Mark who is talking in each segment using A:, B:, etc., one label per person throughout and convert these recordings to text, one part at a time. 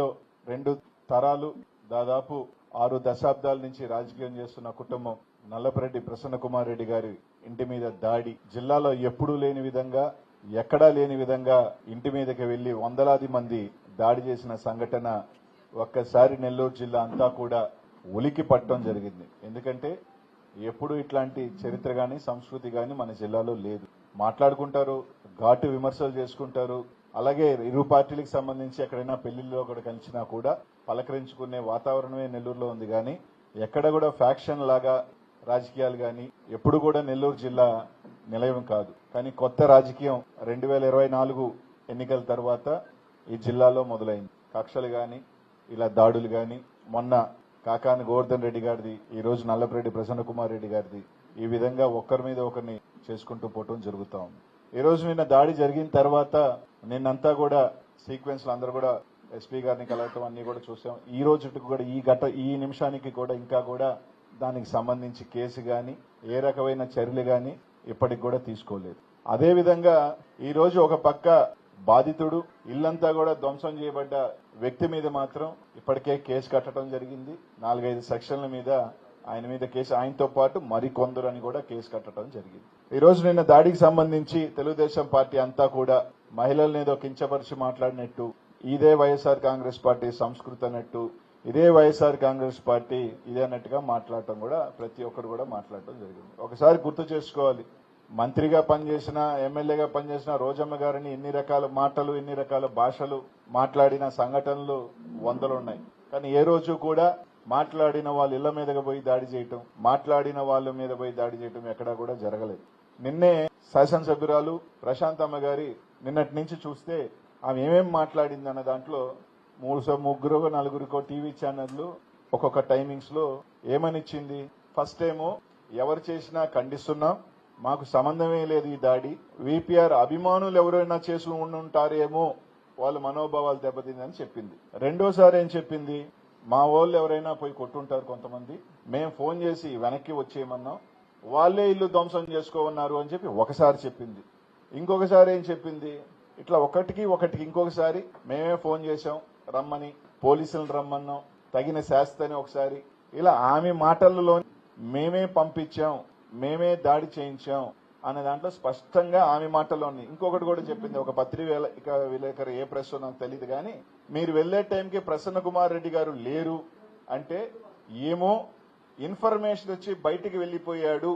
A: లో రెండు తరాలు దాదాపు ఆరు దశాబ్దాల నుంచి రాజకీయం చేస్తున్న కుటుంబం నల్లపరెడ్డి ప్రసన్న కుమార్ రెడ్డి గారి ఇంటి మీద దాడి. జిల్లాలో ఎప్పుడూ లేని విధంగా ఎక్కడా లేని విధంగా ఇంటి మీదకి వెళ్ళి వందలాది మంది దాడి చేసిన సంఘటన ఒక్కసారి నెల్లూరు జిల్లా అంతా కూడా ఉలికి పట్టడం జరిగింది. ఎందుకంటే ఎప్పుడు ఇట్లాంటి చరిత్ర గాని సంస్కృతి గాని మన జిల్లాలో లేదు. మాట్లాడుకుంటారు ఘాటు విమర్శలు చేసుకుంటారు అలాగే ఇరు పార్టీలకు సంబంధించి ఎక్కడైనా పెళ్ళిలో కూడా కలిసినా కూడా పలకరించుకునే వాతావరణమే నెల్లూరులో ఉంది. కానీ ఎక్కడ కూడా ఫ్యాక్షన్ లాగా రాజకీయాలు కానీ ఎప్పుడు కూడా నెల్లూరు జిల్లా నిలయం కాదు. కానీ కొత్త రాజకీయం రెండు వేల ఇరవై నాలుగు ఎన్నికల తర్వాత ఈ జిల్లాలో మొదలైంది. కక్షలు కానీ ఇలా దాడులు కానీ మొన్న కాకాని గోవర్ధన్ రెడ్డి గారిది ఈ రోజు నల్లపరెడ్డి ప్రసన్న కుమార్ రెడ్డి గారిది ఈ విధంగా ఒకరి మీద ఒకరిని చేసుకుంటూ పోవటం జరుగుతూ ఉంది. ఈ రోజు నిన్న దాడి జరిగిన తర్వాత నిన్నంతా కూడా సీక్వెన్స్ అందరూ కూడా ఎస్పీ గారిని కలవటం అన్ని కూడా చూసాం. ఈ రోజుకి కూడా ఈ గట ఈ నిమిషానికి కూడా ఇంకా కూడా దానికి సంబంధించి కేసు గాని ఏ రకమైన చర్యలు గాని ఇప్పటికి కూడా తీసుకోలేదు. అదే విధంగా ఈ రోజు ఒక పక్క బాధితుడు ఇల్లంతా కూడా ధ్వంసం చేయబడ్డ వ్యక్తి మీద మాత్రం ఇప్పటికే కేసు కట్టడం జరిగింది. నాలుగైదు సెక్షన్ల మీద ఆయన మీద కేసు ఆయనతో పాటు మరికొందరని కూడా కేసు కట్టడం జరిగింది. ఈ రోజు నిన్న దాడికి సంబంధించి తెలుగుదేశం పార్టీ అంతా కూడా మహిళల్ని ఏదో కించపరిచి మాట్లాడినట్టు ఇదే వైఎస్ఆర్ కాంగ్రెస్ పార్టీ సంస్కృతి అన్నట్టు ఇదే వైఎస్ఆర్ కాంగ్రెస్ పార్టీ ఇదే అన్నట్టుగా మాట్లాడటం కూడా ప్రతి ఒక్కరు కూడా మాట్లాడటం జరిగింది. ఒకసారి గుర్తు చేసుకోవాలి. మంత్రిగా పనిచేసిన ఎమ్మెల్యేగా పనిచేసిన రోజమ్మ గారిని ఎన్ని రకాల మాటలు ఎన్ని రకాల భాషలు మాట్లాడిన సంఘటనలు వందలు ఉన్నాయి. కానీ ఏ రోజు కూడా మాట్లాడిన వాళ్ళ ఇళ్ళ మీదగా పోయి దాడి చేయటం మాట్లాడిన వాళ్ళ మీద పోయి దాడి చేయటం ఎక్కడా కూడా జరగలేదు. నిన్నే శాసనసభ్యురాలు ప్రశాంతమ్మ గారి నిన్నటి నుంచి చూస్తే ఆమె ఏమేమి మాట్లాడింది అన్న దాంట్లో మూడు సో ముగ్గురు నలుగురికో టీవీ ఛానళ్ళు ఒక్కొక్క టైమింగ్స్లో ఏమనిచ్చింది? ఫస్ట్ ఏమో ఎవరు చేసినా ఖండిస్తున్నాం మాకు సంబంధమే లేదు ఈ దాడి విపిఆర్ అభిమానులు ఎవరైనా చేసి ఉండుంటారేమో వాళ్ళ మనోభావాలు దెబ్బతిందని చెప్పింది. రెండోసారి ఏం చెప్పింది? మా వాళ్ళు ఎవరైనా పోయి కొట్టుంటారు కొంతమంది మేము ఫోన్ చేసి వెనక్కి వచ్చేయమన్నాం వాళ్ళే ఇల్లు ధ్వంసం చేసుకోమన్నారు అని చెప్పి ఒకసారి చెప్పింది. ఇంకొకసారి ఏం చెప్పింది? ఇట్లా ఒకటికి ఒకటికి ఇంకొకసారి మేమే ఫోన్ చేశాం రమ్మని పోలీసులను రమ్మన్నాం తగిన శాస్తని ఒకసారి. ఇలా ఆమె మాటలలో మేమే పంపించాం మేమే దాడి చేయించాం అనే దాంట్లో స్పష్టంగా ఆమె మాటల్లో ఉంది. ఇంకొకటి కూడా చెప్పింది ఒక పత్రిక విలేకరు ఏ ప్రశ్న నాకు తెలియదు కానీ మీరు వెళ్ళే టైంకి ప్రసన్న కుమార్ రెడ్డి గారు లేరు అంటే ఏమో ఇన్ఫర్మేషన్ వచ్చి బయటికి వెళ్ళిపోయాడు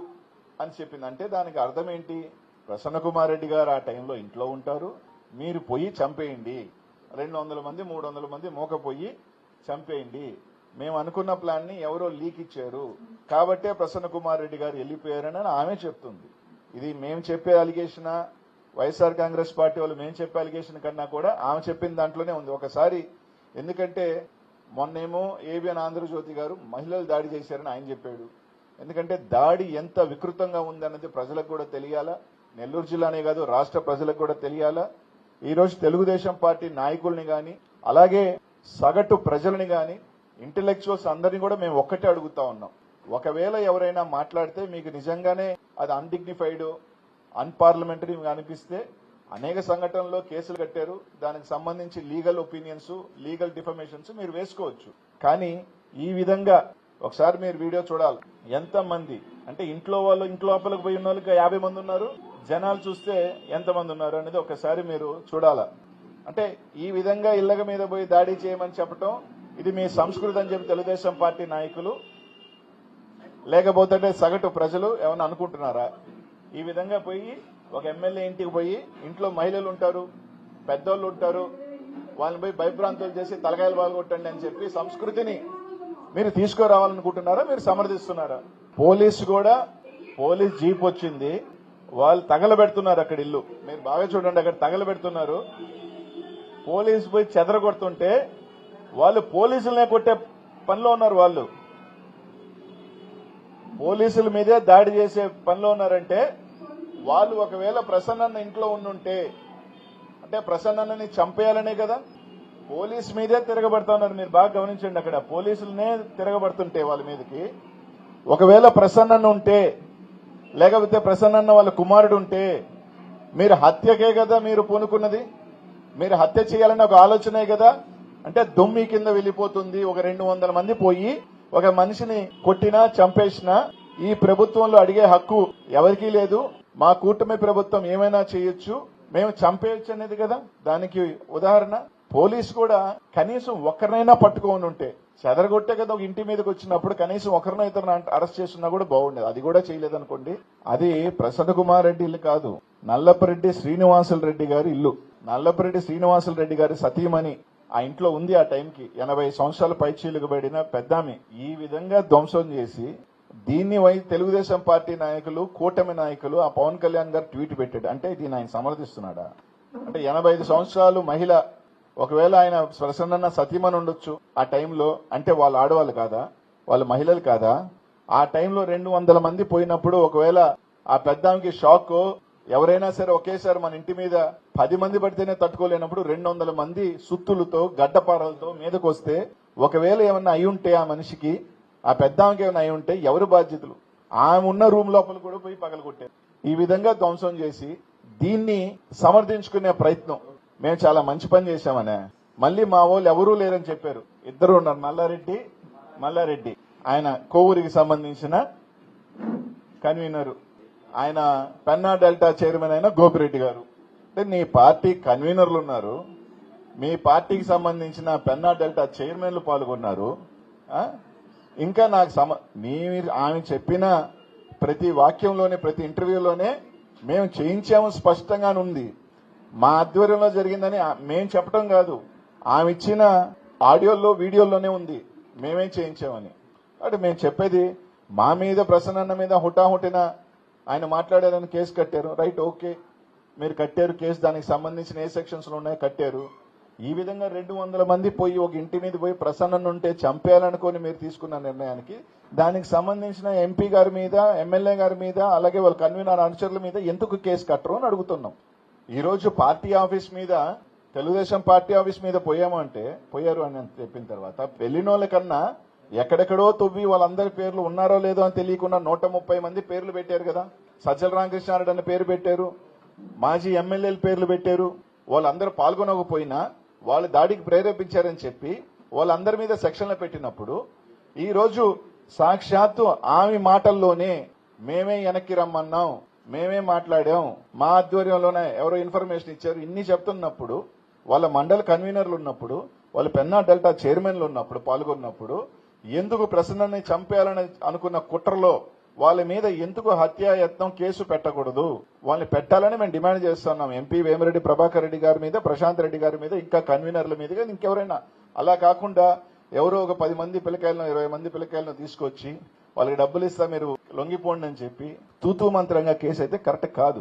A: అని చెప్పింది. అంటే దానికి అర్థం ఏంటి? ప్రసన్న కుమార్ రెడ్డి గారు ఆ టైంలో ఇంట్లో ఉంటారు. మీరు పోయి చంపేయండి. రెండు వందల మంది మూడు వందల మంది మూకపోయి చంపేయండి. మేము అనుకున్న ప్లాన్ని ఎవరో లీక్ ఇచ్చారు. కాబట్టే ప్రసన్న కుమార్ రెడ్డి గారు వెళ్ళిపోయారని ఆమె చెప్తుంది. ఇది మేము చెప్పే అలిగేషన్ వైఎస్ఆర్ కాంగ్రెస్ పార్టీ వాళ్ళు మేము చెప్పే అలిగేషన్ కన్నా కూడా ఆమె చెప్పిన దాంట్లోనే ఉంది. ఒకసారి ఎందుకంటే మొన్నేమో ఏబిఎన్ ఆంధ్రజ్యోతి గారు మహిళలు దాడి చేశారని ఆయన చెప్పాడు. ఎందుకంటే దాడి ఎంత వికృతంగా ఉందన్నది ప్రజలకు కూడా తెలియాలా? నెల్లూరు జిల్లానే కాదు రాష్ట్ర ప్రజలకు కూడా తెలియాలా? ఈరోజు తెలుగుదేశం పార్టీ నాయకుల్ని కానీ అలాగే సగటు ప్రజల్ని కానీ ఇంటలెక్చువల్స్ అందరినీ కూడా మేము ఒక్కటే అడుగుతా ఉన్నాం. ఒకవేళ ఎవరైనా మాట్లాడితే మీకు నిజంగానే అది అన్డిగ్నిఫైడ్ అన్పార్లమెంటరీ అనిపిస్తే అనేక సంఘటనల్లో కేసులు కట్టారు. దానికి సంబంధించి లీగల్ ఒపీనియన్స్ లీగల్ డిఫర్మేషన్స్ మీరు వేసుకోవచ్చు. కానీ ఈ విధంగా ఒకసారి మీరు వీడియో చూడాలి. ఎంత మంది అంటే ఇంట్లో వాళ్ళు ఇంట్లో లోపలికి పోయి ఉన్న వాళ్ళకి యాభై మంది ఉన్నారు. జనాలు చూస్తే ఎంతమంది ఉన్నారు అనేది ఒకసారి మీరు చూడాలా. అంటే ఈ విధంగా ఇళ్ళ మీద పోయి దాడి చేయమని చెప్పటం ఇది మీ సంస్కృతి అని చెప్పి తెలుగుదేశం పార్టీ నాయకులు లేకపోతే సగటు ప్రజలు ఏమన్నా అనుకుంటున్నారా? ఈ విధంగా పోయి ఒక ఎమ్మెల్యే ఇంటికి పోయి ఇంట్లో మహిళలు ఉంటారు పెద్దోళ్ళు ఉంటారు వాళ్ళని పోయి భయభ్రాంతులు చేసి తలకాయలు బాగొట్టండి అని చెప్పి సంస్కృతిని మీరు తీసుకురావాలనుకుంటున్నారా? మీరు సమర్థిస్తున్నారా? పోలీసు కూడా పోలీస్ జీప్ వచ్చింది వాళ్ళు తగలబెడుతున్నారు అక్కడ ఇల్లు. మీరు బాగా చూడండి అక్కడ తగలబెడుతున్నారు. పోలీసు పోయి చెదరగొడుతుంటే వాళ్ళు పోలీసులనే కొట్టే పనిలో ఉన్నారు వాళ్ళు. పోలీసుల మీదే దాడి చేసే పనిలో ఉన్నారంటే వాళ్ళు ఒకవేళ ప్రసన్నన్న ఇంట్లో ఉండుంటే అంటే ప్రసన్నన్నని చంపేయాలనే కదా? పోలీస్ మీదే తిరగబడతా ఉన్నారు. మీరు బాగా గమనించండి అక్కడ. పోలీసులనే తిరగబడుతుంటే వాళ్ళ మీదకి. ఒకవేళ ప్రసన్నన్న ఉంటే లేకపోతే ప్రసన్నన్న వాళ్ళ కుమారుడు ఉంటే మీరు హత్యకే కదా మీరు పూనుకున్నది? మీరు హత్య చేయాలని ఒక ఆలోచనే కదా? అంటే దొమ్మి కింద వెళ్ళిపోతుంది ఒక రెండు వందల మంది పోయి ఒక మనిషిని కొట్టినా చంపేసినా ఈ ప్రభుత్వంలో అడిగే హక్కు ఎవరికీ లేదు. మా కూటమి ప్రభుత్వం ఏమైనా చేయొచ్చు? మేము చంపేయచ్చు అనేది కదా దానికి ఉదాహరణ. పోలీసు కూడా కనీసం ఒక్కరినైనా పట్టుకోని ఉంటే చెదరగొట్టే కదా ఒక ఇంటి మీదకి వచ్చినప్పుడు కనీసం ఒకరినో ఇతరుని అరెస్ట్ చేస్తున్నా కూడా బాగుండేది. అది కూడా చేయలేదనుకోండి. అది ప్రసన్న కుమార్ రెడ్డి ఇల్లు కాదు. నల్లపరెడ్డి శ్రీనివాసుల రెడ్డి గారి ఇల్లు. నల్లపరెడ్డి శ్రీనివాసుల రెడ్డి గారి సతీమణి ఆ ఇంట్లో ఉంది ఆ టైంకి. ఎనభై సంవత్సరాల పైచీలకు పడిన పెద్దామి. ఈ విధంగా ధ్వంసం చేసి దీన్ని వై తెలుగుదేశం పార్టీ నాయకులు కూటమి నాయకులు ఆ పవన్ కళ్యాణ్ గారు ట్వీట్ పెట్టాడు. అంటే దీన్ని ఆయన సమర్థిస్తున్నాడా? అంటే ఎనభై ఐదు సంవత్సరాలు మహిళ ఒకవేళ ఆయన ప్రసన్న సతీమని ఉండొచ్చు ఆ టైంలో అంటే వాళ్ళు ఆడవాళ్ళు కాదా? వాళ్ళు మహిళలు కాదా? ఆ టైంలో రెండు వందల మంది పోయినప్పుడు ఒకవేళ ఆ పెద్దానికి షాక్ ఎవరైనా సరే ఒకేసారి మన ఇంటి మీద పది మంది పడితేనే తట్టుకోలేనప్పుడు రెండు వందల మంది సుత్తులతో గడ్డపారలతో మీదకు వస్తే ఒకవేళ ఏమన్నా అయి ఉంటే ఆ మనిషికి ఆ పెద్దానికి ఏమైనా అయి ఉంటే ఎవరు బాధ్యతలు? ఆమె ఉన్న రూమ్ లోపల కూడా పోయి పగలగొట్టారు ఈ విధంగా ధ్వంసం చేసి దీన్ని సమర్థించుకునే ప్రయత్నం మేము చాలా మంచి పని చేశామనే. మళ్ళీ మా వాళ్ళు ఎవరూ లేరని చెప్పారు. ఇద్దరు ఉన్నారు మల్లారెడ్డి మల్లారెడ్డి. ఆయన కోవూరికి సంబంధించిన కన్వీనర్. ఆయన పెన్నా డెల్టా చైర్మన్ అయిన గోపిరెడ్డి గారు. అంటే నీ పార్టీ కన్వీనర్లు ఉన్నారు. మీ పార్టీకి సంబంధించిన పెన్నా డెల్టా చైర్మన్లు పాల్గొన్నారు. ఇంకా నాకు సమ మీ ఆమె చెప్పిన ప్రతి వాక్యంలోనే ప్రతి ఇంటర్వ్యూలోనే మేము చేయించాము స్పష్టంగానే ఉంది మా ఆధ్వర్యంలో జరిగిందని మేం చెప్పడం కాదు. ఆమె ఇచ్చిన ఆడియోల్లో వీడియోల్లోనే ఉంది. మేమేం చేయించామని. అంటే మేము చెప్పేది మా మీద ప్రసన్న మీద హుటాహుటిన ఆయన మాట్లాడారని కేసు కట్టారు. Right okay. మీరు కట్టారు కేసు దానికి సంబంధించిన ఏ సెక్షన్స్లో ఉన్నాయో కట్టారు. ఈ విధంగా రెండు వందల మంది పోయి ఒక ఇంటి మీద పోయి ప్రసన్నను ఉంటే చంపేయాలనుకొని మీరు తీసుకున్న నిర్ణయానికి దానికి సంబంధించిన ఎంపీ గారి మీద ఎమ్మెల్యే గారి మీద అలాగే వాళ్ళ కన్వీనర్ అనుచరుల మీద ఎందుకు కేసు కట్టరు అని అడుగుతున్నాం. ఈరోజు పార్టీ ఆఫీస్ మీద తెలుగుదేశం పార్టీ ఆఫీస్ మీద పోయాము అంటే పోయారు అని చెప్పిన తర్వాత వెళ్ళినోళ్ళ కన్నా ఎక్కడెక్కడో తవ్వి వాళ్ళందరి పేర్లు ఉన్నారో లేదో అని తెలియకుండా నూట ముప్పై మంది పేర్లు పెట్టారు కదా. సజ్జల రామకృష్ణారెడ్డి అనే పేరు పెట్టారు. మాజీ ఎమ్మెల్యేల పేర్లు పెట్టారు. వాళ్ళందరూ పాల్గొనకపోయినా వాళ్ళు దాడికి ప్రేరేపించారని చెప్పి వాళ్ళందరి మీద సెక్షన్లు పెట్టినప్పుడు ఈ రోజు సాక్షాత్తు ఆమె మాటల్లోనే మేమే వెనక్కి రమ్మన్నాం. మేమే మాట్లాడాం. మా ఆధ్వర్యంలోనే ఎవరో ఇన్ఫర్మేషన్ ఇచ్చారు. ఇన్ని చెప్తున్నప్పుడు వాళ్ళ మండల కన్వీనర్లు ఉన్నప్పుడు వాళ్ళ పెన్నా డెల్టా చైర్మన్లు ఉన్నప్పుడు పాల్గొన్నప్పుడు ఎందుకు ప్రసన్నని చంపేయాలని అనుకున్న కుట్రలో వాళ్ళ మీద ఎందుకు హత్యాయత్నం కేసు పెట్టకూడదు? వాళ్ళని పెట్టాలని మేము డిమాండ్ చేస్తున్నాం. ఎంపీ వేమిరెడ్డి ప్రభాకర్ రెడ్డి గారి మీద ప్రశాంత్ రెడ్డి గారి మీద ఇంకా కన్వీనర్ల మీద ఇంకెవరైనా. అలా కాకుండా ఎవరో ఒక పది మంది పిల్లకాయలను ఇరవై మంది పిల్లకాయలను తీసుకొచ్చి వాళ్ళకి డబ్బులు ఇస్తా మీరు లొంగిపోండి అని చెప్పి తూతూ మంత్రంగా కేసు అయితే కరెక్ట్ కాదు.